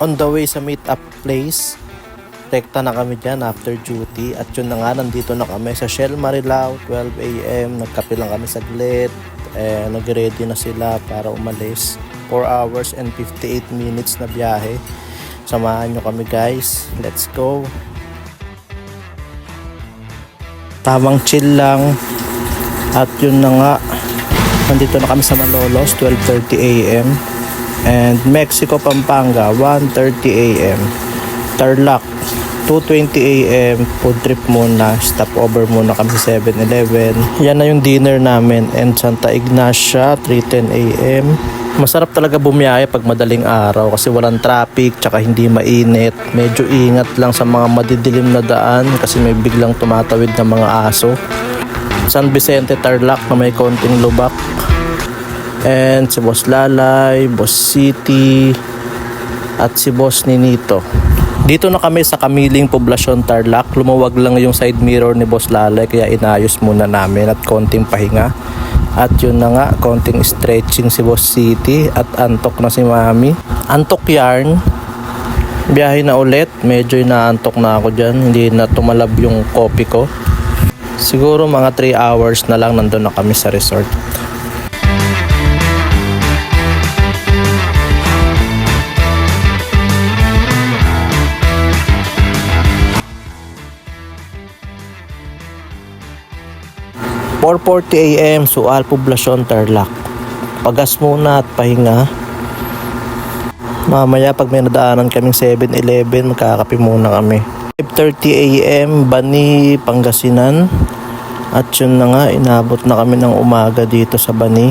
On the way sa meet up place, rekta na kami dyan after duty. At yun na nga, nandito na kami sa Shell Marilao, 12am. Nagkape lang kami saglit. Eh, nag-ready na sila para umalis. 4 hours and 58 minutes na biyahe. Samahan nyo kami guys. Let's go. Tamang chill lang. At yun na nga, nandito na kami sa Malolos, 12.30 a.m. And Mexico, Pampanga, 1.30 a.m. Tarlac, 2.20 a.m. Food trip muna, stop over muna kami sa 7-Eleven. Yan na yung dinner namin. And Santa Ignacia, 3.10 a.m. Masarap talaga bumiyahe pag madaling araw kasi walang traffic tsaka hindi mainit. Medyo ingat lang sa mga madidilim na daan kasi may biglang tumatawid na mga aso. San Vicente Tarlac na may konting lubak. And si Boss Lalay, Boss City, at si Boss Ninito. Dito na kami sa Kamiling Poblasyon Tarlac. Lumuwag lang yung side mirror ni Boss Lalay kaya inayos muna namin at konting pahinga. At yun na nga, konting stretching si Boss City at antok na si Mami. Antok yarn. Biyahe na ulit. Medyo inaantok na ako dyan. Hindi na tumalab yung kopi ko. Siguro mga 3 hours na lang nandun na kami sa resort. ...4.40 a.m. Sual, Poblasyon, Tarlac. Pagas muna at pahinga. Mamaya pag may nadaanan kaming 7-Eleven, magkakape muna kami. 5.30 a.m. Bani, Pangasinan. At yun na nga, inabot na kami ng umaga dito sa Bani.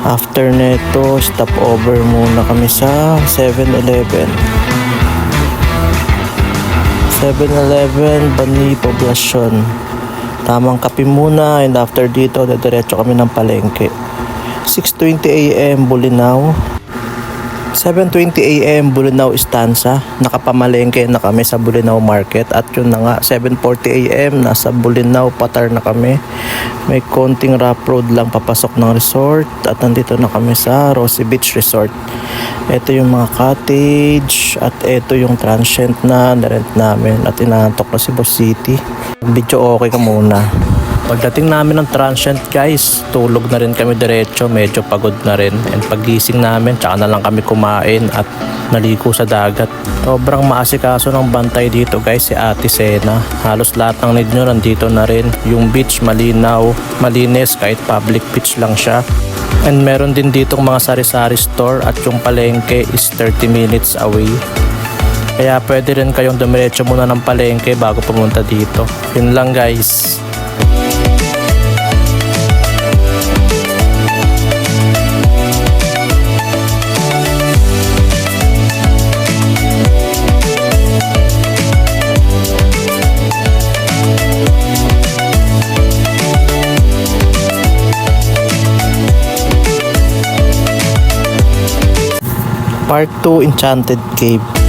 After neto, stop over muna kami sa 7-Eleven. 7-Eleven, Bani, Poblasyon. Tamang kape muna and after dito, diretso kami ng palengke. 6.20 a.m. Bulinaw. 7.20 a.m. Bulinaw Estanza. Nakapamalengke na kami sa Bulinaw Market. At yun na nga, 7.40 a.m. Nasa Bulinaw Patar na kami. May konting rough road lang papasok ng resort. At nandito na kami sa Rosy Beach Resort. Ito yung mga cottage. At ito yung transient na narent namin. At inaantok na si Boss City. Video okay ka muna. Pagdating namin ng transient guys, tulog na rin kami diretso, medyo pagod na rin. And pagising namin, tsaka na lang kami kumain at naligo sa dagat. Sobrang maasikaso ng bantay dito guys si Ate Sena. Halos lahat ng need nyo nandito na rin. Yung beach malinaw, malinis kahit public beach lang siya. And meron din ditong mga sari-sari store at yung palengke is 30 minutes away. Kaya pwede rin kayong dumiretso muna ng palengke bago pumunta dito. Yun lang guys. Part 2 Enchanted Cave